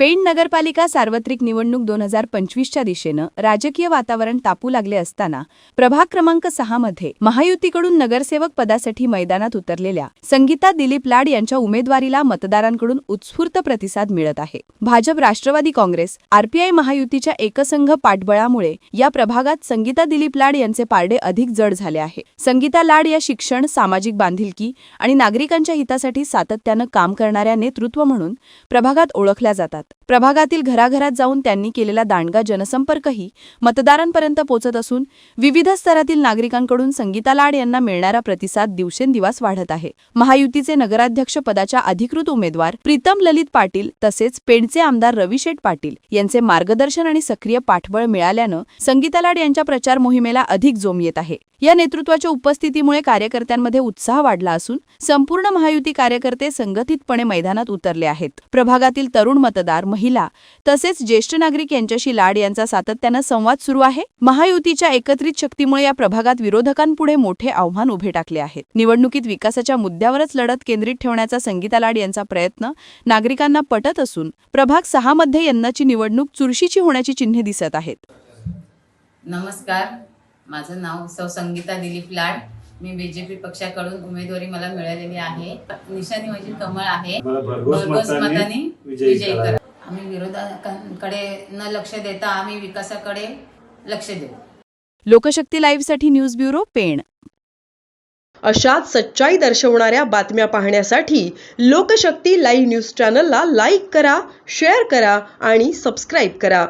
पेण नगरपालिका सार्वत्रिक निवडणूक दोन हजार पंचवीसच्या दिशेनं राजकीय वातावरण तापू लागले असताना प्रभाग क्रमांक सहा मध्ये महायुतीकडून नगरसेवक पदासाठी मैदानात उतरलेल्या संगीता दिलीप लाड यांच्या उमेदवारीला मतदारांकडून उत्स्फूर्त प्रतिसाद मिळत आहे. भाजप राष्ट्रवादी काँग्रेस आरपीआय महायुतीच्या एकसंघ पाठबळामुळे या प्रभागात संगीता दिलीप लाड यांचे पारडे अधिक जड झाले आहे. संगीता लाड या शिक्षण सामाजिक बांधिलकी आणि नागरिकांच्या हितासाठी सातत्यानं काम करणाऱ्या नेतृत्व म्हणून प्रभागात ओळखल्या जातात. प्रभागातील घराघरात जाऊन त्यांनी केलेला दांडगा जनसंपर्कही मतदारांपर्यंत पोचत असून विविध स्तरातील नागरिकांकडून संगीता लाड यांना मिळणारा प्रतिसाद दिवसेंदिवस वाढत आहे. महायुतीचे नगराध्यक्ष पदाच्या अधिकृत उमेदवार प्रीतम ललित पाटील तसेच पेणचे आमदार रविशेठ पाटील यांचे मार्गदर्शन आणि सक्रिय पाठबळ मिळाल्यानं संगीता लाड यांच्या प्रचार मोहिमेला अधिक जोम येत आहे. या नेतृत्वाच्या उपस्थितीमुळे कार्यकर्त्यांमध्ये उत्साह वाढला असून संपूर्ण महायुती कार्यकर्ते संघटितपणे मैदानात उतरले आहेत. प्रभागातील तरुण मतदार महिला तसेच ज्येष्ठ नागरिक यांच्याशी लाड यांचा सातत्यानं संवाद सुरू आहे. महायुतीच्या एकत्रित शक्तीमुळे या प्रभागात विरोधकांपुढे मोठे आव्हान उभे टाकले आहेत. निवडणुकीत विकासाच्या मुद्द्यावरच लढत केंद्रित ठेवण्याचा संगीता लाड यांचा प्रयत्न नागरिकांना पटत असून प्रभाग सहा मध्ये यंदाची निवडणूक चुरशीची होण्याची चिन्हे दिसत आहेत. नमस्कार. माझं नाव सौ संगीता दिलीप लाड. मी बीजेपी पक्षाकडून उमेदवारी मला मिळालेली आहे. निशाणी माझी कमळ आहे. भरघोस मताने मताने विजयी करा. आम्ही विरोधकांकडे न लक्ष देता आम्ही विकासाकडे लक्ष देऊ. लोकशक्ती लाईव्हसाठी न्यूज ब्युरो पेण. अशाच सच्चाई दर्शवणाऱ्या बातम्या पाहण्यासाठी लोकशक्ती लाईव्ह न्यूज चॅनलला लाईक करा शेअर करा आणि सबस्क्राईब करा.